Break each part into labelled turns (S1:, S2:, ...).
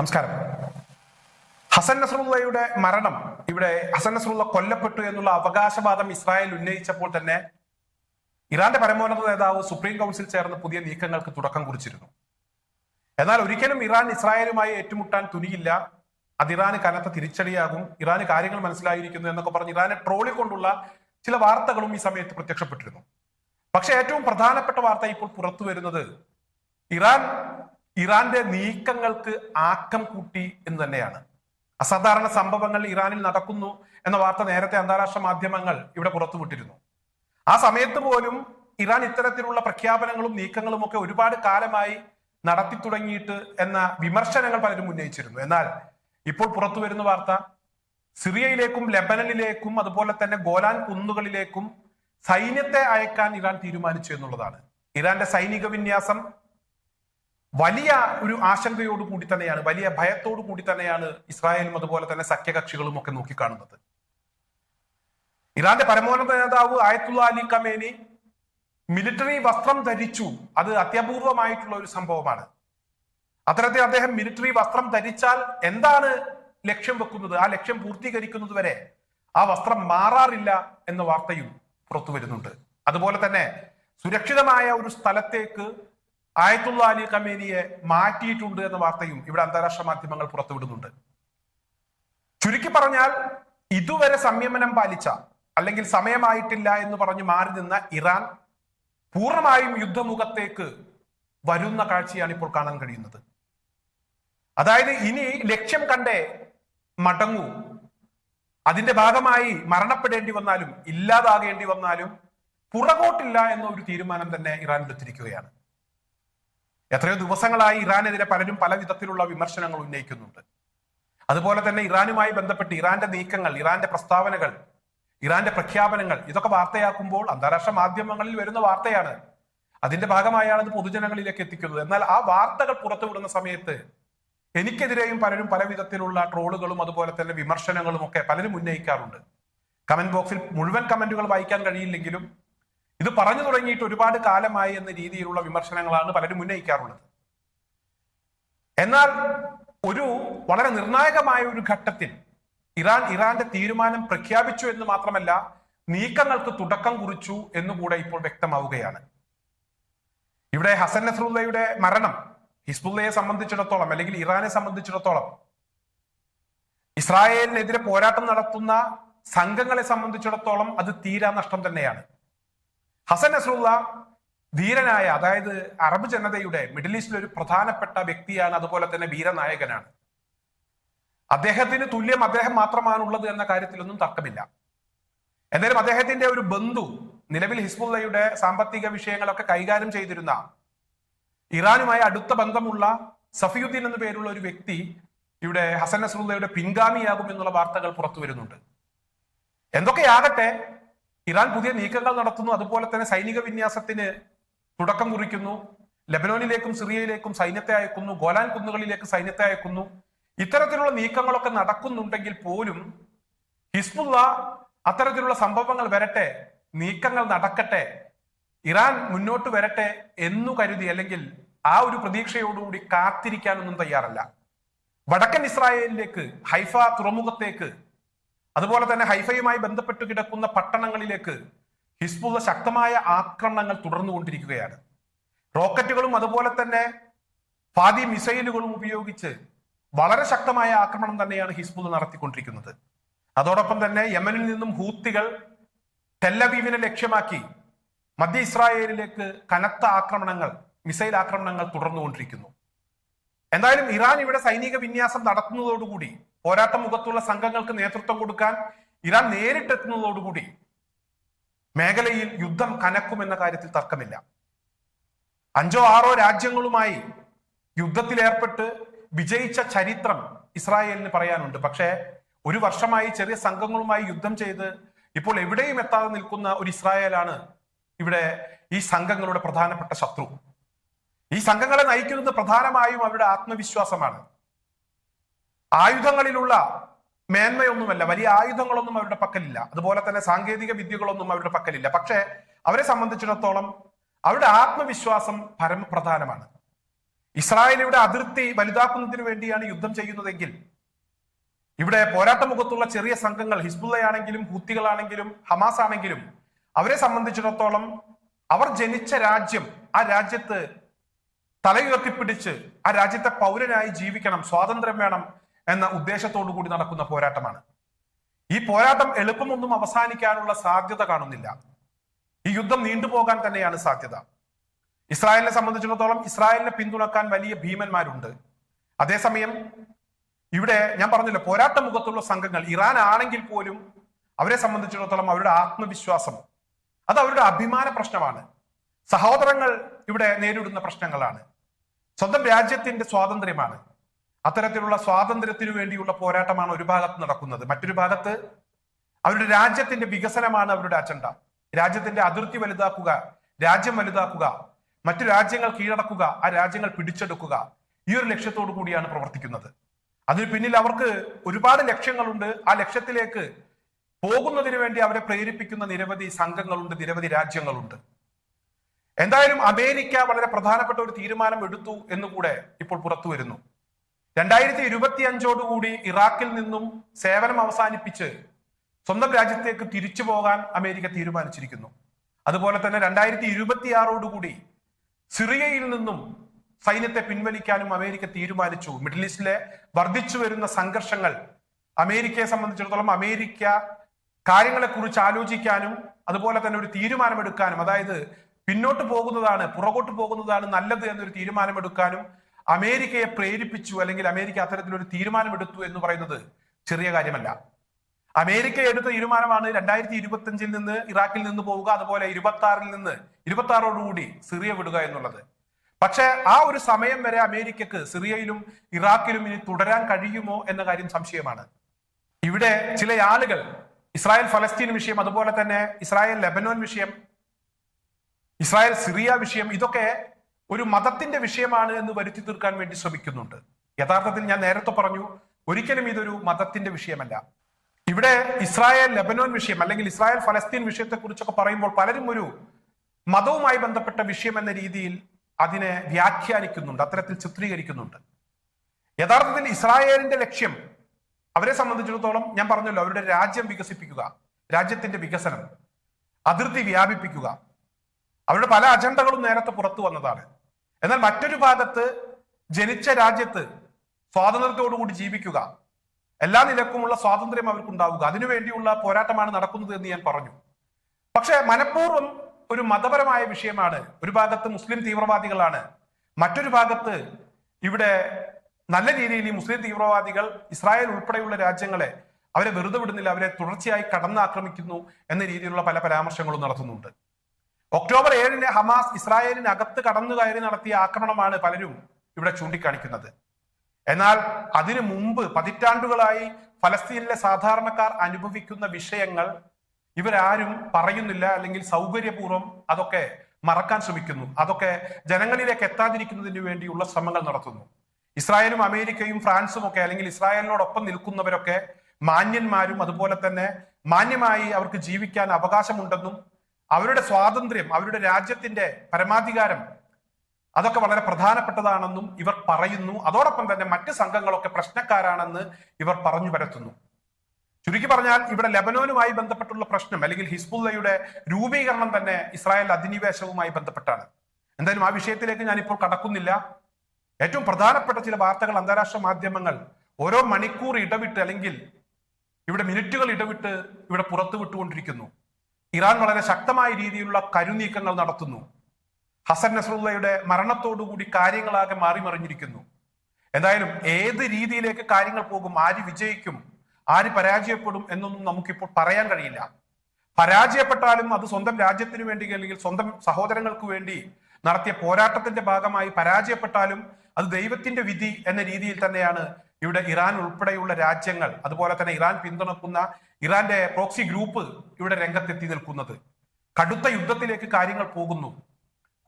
S1: നമസ്കാരം. ഹസൻ നസറുള്ളയുടെ മരണം ഇവിടെ ഹസൻ നസറുള്ള കൊല്ലപ്പെട്ടു എന്നുള്ള അവകാശവാദം ഇസ്രായേൽ ഉന്നയിച്ചപ്പോൾ തന്നെ ഇറാന്റെ പരമോന്നത നേതാവ് സുപ്രീം കൗൺസിൽ ചേർന്ന് പുതിയ നീക്കങ്ങൾക്ക് തുടക്കം കുറിച്ചിരുന്നു. എന്നാൽ ഒരിക്കലും ഇറാൻ ഇസ്രായേലുമായി ഏറ്റുമുട്ടാൻ തുനിയില്ല. അത് ഇറാന് കനത്ത തിരിച്ചടിയാകും. ഇറാന് കാര്യങ്ങൾ മനസ്സിലായിരിക്കുന്നു എന്നൊക്കെ പറഞ്ഞ് ഇറാനെ ട്രോളി കൊണ്ടുള്ള ചില വാർത്തകളും ഈ സമയത്ത് പ്രത്യക്ഷപ്പെട്ടിരുന്നു. പക്ഷെ ഏറ്റവും പ്രധാനപ്പെട്ട വാർത്ത ഇപ്പോൾ പുറത്തു വരുന്നത് ഇറാൻ ഇറാന്റെ നീക്കങ്ങൾക്ക് ആക്കം കൂട്ടി എന്ന് തന്നെയാണ്. അസാധാരണ സംഭവങ്ങൾ ഇറാനിൽ നടക്കുന്നു എന്ന വാർത്ത നേരത്തെ അന്താരാഷ്ട്ര മാധ്യമങ്ങൾ ഇവിടെ പുറത്തുവിട്ടിരുന്നു. ആ സമയത്ത് പോലും ഇറാൻ ഇത്തരത്തിലുള്ള പ്രഖ്യാപനങ്ങളും നീക്കങ്ങളും ഒക്കെ ഒരുപാട് കാലമായി നടത്തി തുടങ്ങിയിട്ട് എന്ന വിമർശനങ്ങൾ പലരും ഉന്നയിച്ചിരുന്നു. എന്നാൽ ഇപ്പോൾ പുറത്തു വരുന്ന വാർത്ത സിറിയയിലേക്കും ലെബനനിലേക്കും അതുപോലെ തന്നെ ഗോലാൻ കുന്നുകളിലേക്കും സൈന്യത്തെ അയക്കാൻ ഇറാൻ തീരുമാനിച്ചു എന്നുള്ളതാണ്. ഇറാന്റെ സൈനിക വിന്യാസം വലിയ ഒരു ആശങ്കയോട് കൂടി തന്നെയാണ് വലിയ ഭയത്തോടു കൂടി തന്നെയാണ് ഇസ്രായേലും അതുപോലെ തന്നെ സഖ്യകക്ഷികളും ഒക്കെ നോക്കിക്കാണുന്നത്. ഇറാന്റെ പരമോന്നത നേതാവ് ആയത്തുള്ള അലി കമേനി മിലിറ്ററി വസ്ത്രം ധരിച്ചു. അത് അത്യപൂർവമായിട്ടുള്ള ഒരു സംഭവമാണ്. അത്തരത്തിൽ അദ്ദേഹം മിലിറ്ററി വസ്ത്രം ധരിച്ചാൽ എന്താണ് ലക്ഷ്യം വെക്കുന്നത്? ആ ലക്ഷ്യം പൂർത്തീകരിക്കുന്നത് വരെ ആ വസ്ത്രം മാറാറില്ല എന്ന വാർത്തയും പുറത്തു വരുന്നുണ്ട് അതുപോലെ തന്നെ സുരക്ഷിതമായ ഒരു സ്ഥലത്തേക്ക് ആയത്തുള്ള അലി കമേനിയെ മാറ്റിയിട്ടുണ്ട് എന്ന വാർത്തയും ഇവിടെ അന്താരാഷ്ട്ര മാധ്യമങ്ങൾ പുറത്തുവിടുന്നുണ്ട്. ചുരുക്കി പറഞ്ഞാൽ ഇതുവരെ സംയമനം പാലിച്ച അല്ലെങ്കിൽ സമയമായിട്ടില്ല എന്ന് പറഞ്ഞ് മാറി നിന്ന ഇറാൻ പൂർണമായും യുദ്ധമുഖത്തേക്ക് വരുന്ന കാഴ്ചയാണ് ഇപ്പോൾ കാണാൻ കഴിയുന്നത്. അതായത് ഇനി ലക്ഷ്യം കണ്ടേ മടങ്ങൂ. അതിന്റെ ഭാഗമായി മരണപ്പെടേണ്ടി വന്നാലും ഇല്ലാതാകേണ്ടി വന്നാലും പുറകോട്ടില്ല എന്ന ഒരു തീരുമാനം തന്നെ ഇറാൻ എടുത്തിരിക്കുകയാണ് എത്രയോ ദിവസങ്ങളായി ഇറാനെതിരെ പലരും പല വിധത്തിലുള്ള വിമർശനങ്ങൾ ഉന്നയിക്കുന്നുണ്ട്. അതുപോലെ തന്നെ ഇറാനുമായി ബന്ധപ്പെട്ട് ഇറാന്റെ നീക്കങ്ങൾ ഇറാന്റെ പ്രസ്താവനകൾ ഇറാന്റെ പ്രഖ്യാപനങ്ങൾ ഇതൊക്കെ വാർത്തയാക്കുമ്പോൾ അന്താരാഷ്ട്ര മാധ്യമങ്ങളിൽ വരുന്ന വാർത്തയാണ്. അതിന്റെ ഭാഗമായാണ് അത് പൊതുജനങ്ങളിലേക്ക് എത്തിക്കുന്നത്. എന്നാൽ ആ വാർത്തകൾ പുറത്തുവിടുന്ന സമയത്ത് എനിക്കെതിരെയും പലരും പല വിധത്തിലുള്ള ട്രോളുകളും അതുപോലെ തന്നെ വിമർശനങ്ങളും ഒക്കെ പലരും ഉന്നയിക്കാറുണ്ട്. കമന്റ് ബോക്സിൽ മുഴുവൻ കമന്റുകൾ വായിക്കാൻ കഴിയില്ലെങ്കിലും ഇത് പറഞ്ഞു തുടങ്ങിയിട്ട് ഒരുപാട് കാലമായി എന്ന രീതിയിലുള്ള വിമർശനങ്ങളാണ് പലരും ഉന്നയിക്കാറുള്ളത്. എന്നാൽ ഒരു വളരെ നിർണായകമായ ഒരു ഘട്ടത്തിൽ ഇറാൻ ഇറാന്റെ തീരുമാനം പ്രഖ്യാപിച്ചു എന്ന് മാത്രമല്ല നീക്കങ്ങൾക്ക് തുടക്കം കുറിച്ചു എന്നുകൂടെ ഇപ്പോൾ വ്യക്തമാവുകയാണ്. ഇവിടെ ഹസൻ നസറുല്ലയുടെ മരണം ഹിസ്ബുല്ലയെ സംബന്ധിച്ചിടത്തോളം അല്ലെങ്കിൽ ഇറാനെ സംബന്ധിച്ചിടത്തോളം ഇസ്രായേലിനെതിരെ പോരാട്ടം നടത്തുന്ന സംഘങ്ങളെ സംബന്ധിച്ചിടത്തോളം അത് തീരാ നഷ്ടം തന്നെയാണ്. ഹസൻ നസ്രുള്ള ധീരനായ അതായത് അറബ് ജനതയുടെ മിഡിൽ ഈസ്റ്റിലെ ഒരു പ്രധാനപ്പെട്ട വ്യക്തിയാണ് അതുപോലെ തന്നെ വീരനായകനാണ്. അദ്ദേഹത്തിന് തുല്യം അദ്ദേഹം മാത്രമാണുള്ളത് എന്ന കാര്യത്തിലൊന്നും തർക്കമില്ല. എന്തായാലും അദ്ദേഹത്തിന്റെ ഒരു ബന്ധു നിലവിൽ ഹിസ്ബുള്ളയുടെ സാമ്പത്തിക വിഷയങ്ങളൊക്കെ കൈകാര്യം ചെയ്തിരുന്ന ഇറാനുമായി അടുത്ത ബന്ധമുള്ള സഫിയുദ്ദീൻ എന്ന പേരുള്ള ഒരു വ്യക്തി ഇവിടെ ഹസൻ നസ്രുള്ളയുടെ പിൻഗാമിയാകും എന്നുള്ള വാർത്തകൾ പുറത്തു വരുന്നുണ്ട് എന്തൊക്കെയാകട്ടെ ഇറാൻ പുതിയ നീക്കങ്ങൾ നടത്തുന്നു. അതുപോലെ തന്നെ സൈനിക വിന്യാസത്തിന് തുടക്കം കുറിക്കുന്നു. ലബനോനിലേക്കും സിറിയയിലേക്കും സൈന്യത്തെ അയക്കുന്നു. ഗോലാൻ കുന്നുകളിലേക്ക് സൈന്യത്തെ അയക്കുന്നു. ഇത്തരത്തിലുള്ള നീക്കങ്ങളൊക്കെ നടക്കുന്നുണ്ടെങ്കിൽ പോലും ഹിസ്ബുള്ള അത്തരത്തിലുള്ള സംഭവങ്ങൾ വരട്ടെ നീക്കങ്ങൾ നടക്കട്ടെ ഇറാൻ മുന്നോട്ട് വരട്ടെ എന്നു കരുതി അല്ലെങ്കിൽ ആ ഒരു പ്രതീക്ഷയോടുകൂടി കാത്തിരിക്കാനൊന്നും തയ്യാറല്ല. വടക്കൻ ഇസ്രായേലിലേക്ക് ഹൈഫ തുറമുഖത്തേക്ക് അതുപോലെ തന്നെ ഹൈഫയുമായി ബന്ധപ്പെട്ട് കിടക്കുന്ന പട്ടണങ്ങളിലേക്ക് ഹിസ്ബുള്ള ശക്തമായ ആക്രമണങ്ങൾ തുടർന്നു കൊണ്ടിരിക്കുകയാണ് റോക്കറ്റുകളും അതുപോലെ തന്നെ ഫാദി മിസൈലുകളും ഉപയോഗിച്ച് വളരെ ശക്തമായ ആക്രമണം തന്നെയാണ് ഹിസ്ബുള്ള നടത്തിക്കൊണ്ടിരിക്കുന്നത്. അതോടൊപ്പം തന്നെ യമനിൽ നിന്നും ഹൂത്തികൾ ടെല്ലവീവിനെ ലക്ഷ്യമാക്കി മധ്യ ഇസ്രായേലിലേക്ക് കനത്ത ആക്രമണങ്ങൾ മിസൈൽ ആക്രമണങ്ങൾ തുടർന്നുകൊണ്ടിരിക്കുന്നു. എന്തായാലും ഇറാൻ ഇവിടെ സൈനിക വിന്യാസം നടത്തുന്നതോടുകൂടി പോരാട്ട മുഖത്തുള്ള സംഘങ്ങൾക്ക് നേതൃത്വം കൊടുക്കാൻ ഇറാൻ നേരിട്ടെത്തുന്നതോടുകൂടി മേഖലയിൽ യുദ്ധം കനക്കുമെന്ന കാര്യത്തിൽ തർക്കമില്ല. അഞ്ചോ ആറോ രാജ്യങ്ങളുമായി യുദ്ധത്തിലേർപ്പെട്ട് വിജയിച്ച ചരിത്രം ഇസ്രായേലിന് പറയാനുണ്ട്. പക്ഷേ ഒരു വർഷമായി ചെറിയ സംഘങ്ങളുമായി യുദ്ധം ചെയ്ത് ഇപ്പോൾ എവിടെയും എത്താതെ നിൽക്കുന്ന ഒരു ഇസ്രായേലാണ് ഇവിടെ ഈ സംഘങ്ങളുടെ പ്രധാനപ്പെട്ട ശത്രു. ഈ സംഘങ്ങളെ നയിക്കുന്നത് പ്രധാനമായും അവരുടെ ആത്മവിശ്വാസമാണ്. ആയുധങ്ങളിലുള്ള മേന്മയൊന്നുമല്ല വലിയ ആയുധങ്ങളൊന്നും അവരുടെ പക്കലില്ല. അതുപോലെ തന്നെ സാങ്കേതിക വിദ്യകളൊന്നും അവരുടെ പക്കലില്ല. പക്ഷേ അവരെ സംബന്ധിച്ചിടത്തോളം അവരുടെ ആത്മവിശ്വാസം പരമപ്രധാനമാണ്. ഇസ്രായേലിയുടെ അതിർത്തി വലുതാക്കുന്നതിന് വേണ്ടിയാണ് യുദ്ധം ചെയ്യുന്നതെങ്കിൽ ഇവിടെ പോരാട്ട മുഖത്തുള്ള ചെറിയ സംഘങ്ങൾ ഹിസ്ബുള്ളയാണെങ്കിലും ഹൂത്തികളാണെങ്കിലും ഹമാസ് ആണെങ്കിലും അവരെ സംബന്ധിച്ചിടത്തോളം അവർ ജനിച്ച രാജ്യം ആ രാജ്യത്ത് തലയുയർത്തിപ്പിടിച്ച് ആ രാജ്യത്തെ പൗരനായി ജീവിക്കണം സ്വാതന്ത്ര്യം വേണം എന്ന ഉദ്ദേശത്തോടു കൂടി നടക്കുന്ന പോരാട്ടമാണ്. ഈ പോരാട്ടം എളുപ്പമൊന്നും അവസാനിക്കാനുള്ള സാധ്യത കാണുന്നില്ല. ഈ യുദ്ധം നീണ്ടുപോകാൻ തന്നെയാണ് സാധ്യത. ഇസ്രായേലിനെ സംബന്ധിച്ചിടത്തോളം ഇസ്രായേലിനെ പിന്തുണക്കാൻ വലിയ ഭീമന്മാരുണ്ട്. അതേസമയം ഇവിടെ ഞാൻ പറഞ്ഞില്ല പോരാട്ട മുഖത്തുള്ള സംഘങ്ങൾ ഇറാൻ ആണെങ്കിൽ പോലും അവരെ സംബന്ധിച്ചിടത്തോളം അവരുടെ ആത്മവിശ്വാസം അത് അവരുടെ അഭിമാന പ്രശ്നമാണ്. സഹോദരങ്ങൾ ഇവിടെ നേരിടുന്ന പ്രശ്നങ്ങളാണ്. സ്വന്തം രാജ്യത്തിന്റെ സ്വാതന്ത്ര്യമാണ്. അത്തരത്തിലുള്ള സ്വാതന്ത്ര്യത്തിനു വേണ്ടിയുള്ള പോരാട്ടമാണ് ഒരു ഭാഗത്ത് നടക്കുന്നത്. മറ്റൊരു ഭാഗത്ത് അവരുടെ രാജ്യത്തിന്റെ വികസനമാണ് അവരുടെ അജണ്ട. രാജ്യത്തിന്റെ അതിർത്തി വലുതാക്കുക രാജ്യം വലുതാക്കുക മറ്റു രാജ്യങ്ങൾ കീഴടക്കുക ആ രാജ്യങ്ങൾ പിടിച്ചെടുക്കുക ഈ ഒരു ലക്ഷ്യത്തോടു കൂടിയാണ് പ്രവർത്തിക്കുന്നത്. അതിന് പിന്നിൽ അവർക്ക് ഒരുപാട് ലക്ഷ്യങ്ങളുണ്ട്. ആ ലക്ഷ്യത്തിലേക്ക് പോകുന്നതിന് വേണ്ടി അവരെ പ്രേരിപ്പിക്കുന്ന നിരവധി സംഘങ്ങളുണ്ട് നിരവധി രാജ്യങ്ങളുണ്ട്. എന്തായാലും അമേരിക്ക വളരെ പ്രധാനപ്പെട്ട ഒരു തീരുമാനം എടുത്തു എന്നുകൂടെ ഇപ്പോൾ പുറത്തു വരുന്നു. രണ്ടായിരത്തി ഇരുപത്തി അഞ്ചോടുകൂടി ഇറാഖിൽ നിന്നും സേവനം അവസാനിപ്പിച്ച് സ്വന്തം രാജ്യത്തേക്ക് തിരിച്ചു പോകാൻ അമേരിക്ക തീരുമാനിച്ചിരിക്കുന്നു. അതുപോലെ തന്നെ രണ്ടായിരത്തി ഇരുപത്തിയാറോടുകൂടി സിറിയയിൽ നിന്നും സൈന്യത്തെ പിൻവലിക്കാനും അമേരിക്ക തീരുമാനിച്ചു. മിഡിൽ ഈസ്റ്റിലെ വർദ്ധിച്ചു വരുന്ന സംഘർഷങ്ങൾ അമേരിക്കയെ സംബന്ധിച്ചിടത്തോളം അമേരിക്ക കാര്യങ്ങളെക്കുറിച്ച് ആലോചിക്കാനും അതുപോലെ തന്നെ ഒരു തീരുമാനമെടുക്കാനും അതായത് പിന്നോട്ട് പോകുന്നതാണ് പുറകോട്ട് പോകുന്നതാണ് നല്ലത് എന്നൊരു തീരുമാനമെടുക്കാനും അമേരിക്കയെ പ്രേരിപ്പിച്ചു അല്ലെങ്കിൽ അമേരിക്ക അത്തരത്തിലൊരു തീരുമാനമെടുത്തു എന്ന് പറയുന്നത് ചെറിയ കാര്യമല്ല. അമേരിക്ക എടുത്ത തീരുമാനമാണ് രണ്ടായിരത്തി ഇരുപത്തി അഞ്ചിൽ നിന്ന് ഇറാഖിൽ നിന്ന് പോവുക അതുപോലെ ഇരുപത്തി ആറിൽ നിന്ന് ഇരുപത്തി ആറോടുകൂടി സിറിയ വിടുക എന്നുള്ളത്. പക്ഷെ ആ ഒരു സമയം വരെ അമേരിക്കക്ക് സിറിയയിലും ഇറാഖിലും ഇനി തുടരാൻ കഴിയുമോ എന്ന കാര്യം സംശയമാണ്. ഇവിടെ ചില ആളുകൾ ഇസ്രായേൽ ഫലസ്തീൻ വിഷയം അതുപോലെ തന്നെ ഇസ്രായേൽ ലെബനോൻ വിഷയം ഇസ്രായേൽ സിറിയ വിഷയം ഇതൊക്കെ ഒരു മതത്തിന്റെ വിഷയമാണ് എന്ന് വരുത്തി തീർക്കാൻ വേണ്ടി ശ്രമിക്കുന്നുണ്ട്. യഥാർത്ഥത്തിൽ ഞാൻ നേരത്തെ പറഞ്ഞു ഒരിക്കലും ഇതൊരു മതത്തിന്റെ വിഷയമല്ല. ഇവിടെ ഇസ്രായേൽ ലെബനോൻ വിഷയം അല്ലെങ്കിൽ ഇസ്രായേൽ ഫലസ്തീൻ വിഷയത്തെ കുറിച്ചൊക്കെ പറയുമ്പോൾ പലരും ഒരു മതവുമായി ബന്ധപ്പെട്ട വിഷയം എന്ന രീതിയിൽ അതിനെ വ്യാഖ്യാനിക്കുന്നുണ്ട് അത്തരത്തിൽ ചിത്രീകരിക്കുന്നുണ്ട്. യഥാർത്ഥത്തിൽ ഇസ്രായേലിന്റെ ലക്ഷ്യം അവരെ സംബന്ധിച്ചിടത്തോളം ഞാൻ പറഞ്ഞല്ലോ അവരുടെ രാജ്യം വികസിപ്പിക്കുക രാജ്യത്തിന്റെ വികസനം അതിർത്തി വ്യാപിപ്പിക്കുക. അവരുടെ പല അജണ്ടകളും നേരത്തെ പുറത്തു വന്നതാണ്. എന്നാൽ മറ്റൊരു ഭാഗത്ത് ജനിച്ച രാജ്യത്ത് സ്വാതന്ത്ര്യത്തോടുകൂടി ജീവിക്കുക. എല്ലാ നിലക്കുമുള്ള സ്വാതന്ത്ര്യം അവർക്കുണ്ടാവുക. അതിനുവേണ്ടിയുള്ള പോരാട്ടമാണ് നടക്കുന്നത് എന്ന് ഞാൻ പറഞ്ഞു. പക്ഷെ മനഃപൂർവം ഒരു മതപരമായ വിഷയമാണ്. ഒരു ഭാഗത്ത് മുസ്ലിം തീവ്രവാദികളാണ്. മറ്റൊരു ഭാഗത്ത് ഇവിടെ നല്ല രീതിയിൽ ഈ മുസ്ലിം തീവ്രവാദികൾ ഇസ്രായേൽ ഉൾപ്പെടെയുള്ള രാജ്യങ്ങളെ അവരെ വെറുതെ വിടുന്നില്ല. അവരെ തുടർച്ചയായി കടന്നാക്രമിക്കുന്നു എന്ന രീതിയിലുള്ള പല പരാമർശങ്ങളും നടത്തുന്നുണ്ട്. ഒക്ടോബർ ഏഴിന് ഹമാസ് ഇസ്രായേലിനകത്ത് കടന്നു കയറി നടത്തിയ ആക്രമണമാണ് പലരും ഇവിടെ ചൂണ്ടിക്കാണിക്കുന്നത്. എന്നാൽ അതിനു മുമ്പ് പതിറ്റാണ്ടുകളായി ഫലസ്തീനിലെ സാധാരണക്കാർ അനുഭവിക്കുന്ന വിഷയങ്ങൾ ഇവരാരും പറയുന്നില്ല അല്ലെങ്കിൽ സൗകര്യപൂർവം അതൊക്കെ മറക്കാൻ ശ്രമിക്കുന്നു. അതൊക്കെ ജനങ്ങളിലേക്ക് എത്താതിരിക്കുന്നതിന് വേണ്ടിയുള്ള ശ്രമങ്ങൾ നടത്തുന്നു. ഇസ്രായേലും അമേരിക്കയും ഫ്രാൻസും ഒക്കെ അല്ലെങ്കിൽ ഇസ്രായേലിനോടൊപ്പം നിൽക്കുന്നവരൊക്കെ മാന്യന്മാരും അതുപോലെ തന്നെ മാന്യമായി അവർക്ക് ജീവിക്കാൻ അവകാശമുണ്ടെന്നും അവരുടെ സ്വാതന്ത്ര്യം അവരുടെ രാജ്യത്തിന്റെ പരമാധികാരം അതൊക്കെ വളരെ പ്രധാനപ്പെട്ടതാണെന്നും ഇവർ പറയുന്നു. അതോടൊപ്പം തന്നെ മറ്റ് സംഘങ്ങളൊക്കെ പ്രശ്നക്കാരാണെന്ന് ഇവർ പറഞ്ഞു പരത്തുന്നു. ചുരുക്കി പറഞ്ഞാൽ ഇവിടെ ലെബനോനുമായി ബന്ധപ്പെട്ടുള്ള പ്രശ്നം അല്ലെങ്കിൽ ഹിസ്ബുല്ലയുടെ രൂപീകരണം തന്നെ ഇസ്രായേൽ അധിനിവേശവുമായി ബന്ധപ്പെട്ടാണ്. എന്തായാലും ആ വിഷയത്തിലേക്ക് ഞാൻ ഇപ്പോൾ കടക്കുന്നില്ല. ഏറ്റവും പ്രധാനപ്പെട്ട ചില വാർത്തകൾ അന്താരാഷ്ട്ര മാധ്യമങ്ങൾ ഓരോ മണിക്കൂർ ഇടവിട്ട് അല്ലെങ്കിൽ ഇവിടെ മിനിറ്റുകൾ ഇടവിട്ട് ഇവിടെ പുറത്തു വിട്ടുകൊണ്ടിരിക്കുന്നു ഇറാൻ വളരെ ശക്തമായ രീതിയിലുള്ള കരുനീക്കങ്ങൾ നടത്തുന്നു. ഹസൻ നസറുള്ളയുടെ മരണത്തോടുകൂടി കാര്യങ്ങളാകെ മാറി മറിഞ്ഞിരിക്കുന്നു എന്തായാലും ഏത് രീതിയിലേക്ക് കാര്യങ്ങൾ പോകും ആര് വിജയിക്കും ആര് പരാജയപ്പെടും എന്നൊന്നും നമുക്കിപ്പോൾ പറയാൻ കഴിയില്ല. പരാജയപ്പെട്ടാലും അത് സ്വന്തം രാജ്യത്തിന് വേണ്ടി അല്ലെങ്കിൽ സ്വന്തം സഹോദരങ്ങൾക്ക് വേണ്ടി നടത്തിയ പോരാട്ടത്തിന്റെ ഭാഗമായി പരാജയപ്പെട്ടാലും അത് ദൈവത്തിന്റെ വിധി എന്ന രീതിയിൽ തന്നെയാണ് ഇവിടെ ഇറാൻ ഉൾപ്പെടെയുള്ള രാജ്യങ്ങൾ അതുപോലെ തന്നെ ഇറാൻ പിന്തുണക്കുന്ന ഇറാന്റെ പ്രോക്സി ഗ്രൂപ്പ് ഇവിടെ രംഗത്തെത്തി നിൽക്കുന്നത്. കടുത്ത യുദ്ധത്തിലേക്ക് കാര്യങ്ങൾ പോകുന്നു.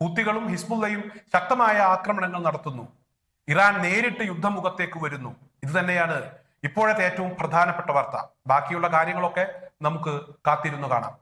S1: ഹൂത്തികളും ഹിസ്ബുള്ളയും ശക്തമായ ആക്രമണങ്ങൾ നടത്തുന്നു. ഇറാൻ നേരിട്ട് യുദ്ധമുഖത്തേക്ക് വരുന്നു. ഇത് തന്നെയാണ് ഇപ്പോഴത്തെ ഏറ്റവും പ്രധാനപ്പെട്ട വാർത്ത. ബാക്കിയുള്ള കാര്യങ്ങളൊക്കെ നമുക്ക് കാത്തിരുന്നു കാണാം.